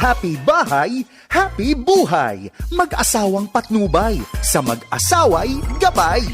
Happy bahay, happy buhay. Mag-asawang patnubay, sa mag-asaway gabay.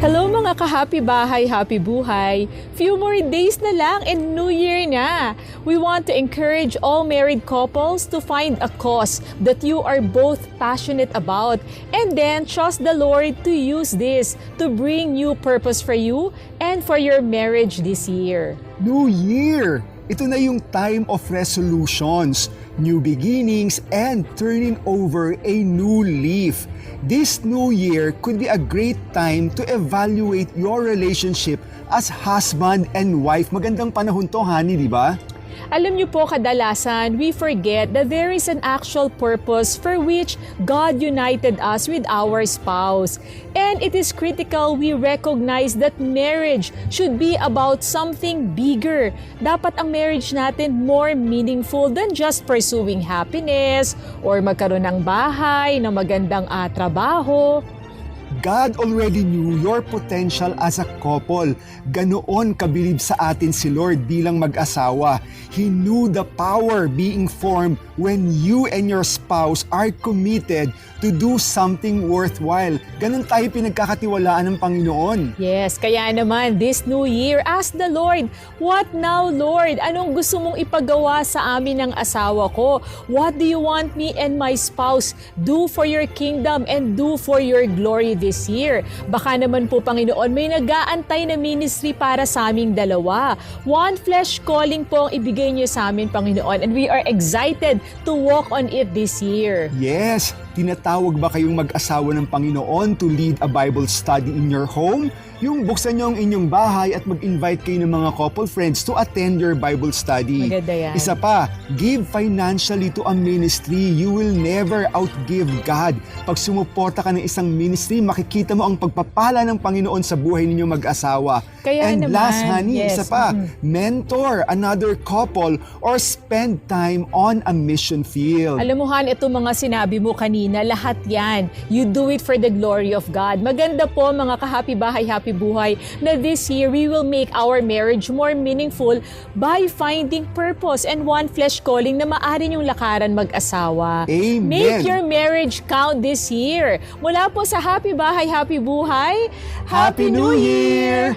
Hello mga ka-happy bahay, happy buhay. Few more days na lang and New Year na. We want to encourage all married couples to find a cause that you are both passionate about and then trust the Lord to use this to bring new purpose for you and for your marriage this year. New Year! Ito na yung time of resolutions, new beginnings, and turning over a new leaf. This new year could be a great time to evaluate your relationship as husband and wife. Magandang panahon to, honey, di ba? Alam niyo po kadalasan, we forget that there is an actual purpose for which God united us with our spouse. And it is critical we recognize that marriage should be about something bigger. Dapat ang marriage natin more meaningful than just pursuing happiness or magkaroon ng bahay, ng magandang ah, trabaho. God already knew your potential as a couple. Ganoon kabilib sa atin si Lord bilang mag-asawa. He knew the power being formed when you and your spouse are committed to do something worthwhile. Ganon tayo pinagkakatiwalaan ng Panginoon. Yes, kaya naman this new year, ask the Lord, What now, Lord? Anong gusto mong ipagawa sa amin ng asawa ko? What do you want me and my spouse do for your kingdom and do for your glory this year? Baka naman po, Panginoon, may nag-aantay na ministry para sa aming dalawa. One flesh calling po ang ibigay niyo sa amin, Panginoon, and we are excited to walk on it this year. Yes, tinatawag ba kayong mag-asawa ng Panginoon to lead a Bible study in your home? Yung buksan niyo ang inyong bahay at mag-invite kayo ng mga couple friends to attend your Bible study. Maganda yan. Isa pa, give financially to a ministry. You will never outgive God. Pag sumuporta ka ng isang ministry, makikita mo ang pagpapala ng Panginoon sa buhay ninyo mag-asawa. Kaya And naman, last, honey, yes, isa pa, mm. mentor another couple or spend time on a mission field. Alam mo Han, ito mga sinabi mo kanina, lahat yan. You do it for the glory of God. Maganda po mga ka-happy bahay, happy buhay na this year we will make our marriage more meaningful by finding purpose and one flesh calling na maaari niyong lakaran mag-asawa. Amen. Make your marriage count this year. Mula po sa happy bahay, happy buhay, Happy New Year!